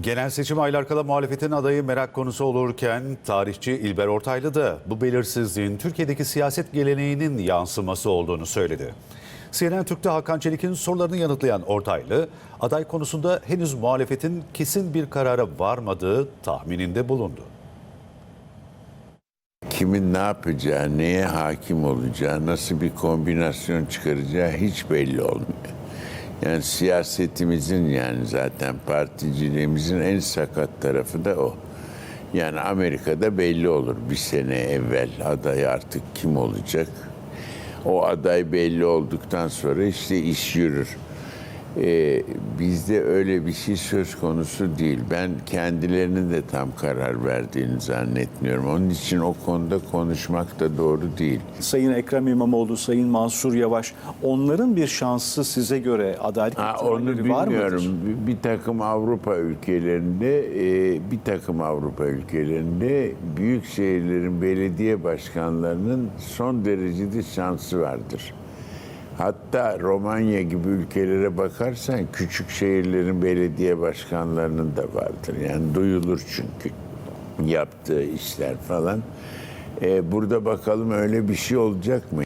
Genel seçim aylar kala muhalefetin adayı merak konusu olurken tarihçi İlber Ortaylı da bu belirsizliğin Türkiye'deki siyaset geleneğinin yansıması olduğunu söyledi. CNN Türk'te Hakan Çelik'in sorularını yanıtlayan Ortaylı, aday konusunda henüz muhalefetin kesin bir karara varmadığı tahmininde bulundu. kimin ne yapacağı, neye hakim olacağı, nasıl bir kombinasyon çıkaracağı hiç belli olmuyor. Yani siyasetimizin yani zaten particiliğimizin en sakat tarafı da o. Yani Amerika'da belli olur bir sene evvel aday artık kim olacak. O aday belli olduktan sonra işte iş yürür. Ee, bizde öyle bir şey söz konusu değil. Ben kendilerinin de tam karar verdiğini zannetmiyorum. Onun için o konuda konuşmak da doğru değil. Sayın Ekrem İmamoğlu, Sayın Mansur Yavaş onların bir şansı size göre adaylık Ha, onu ihtimalleri var bilmiyorum. mıdır? Bir, bir takım Avrupa ülkelerinde, e, bir takım Avrupa ülkelerinde büyük şehirlerin belediye başkanlarının son derecede şansı vardır. Hatta Romanya gibi ülkelere bakarsan küçük şehirlerin belediye başkanlarının da vardır. Yani duyulur çünkü yaptığı işler falan. E, burada bakalım öyle bir şey olacak mı?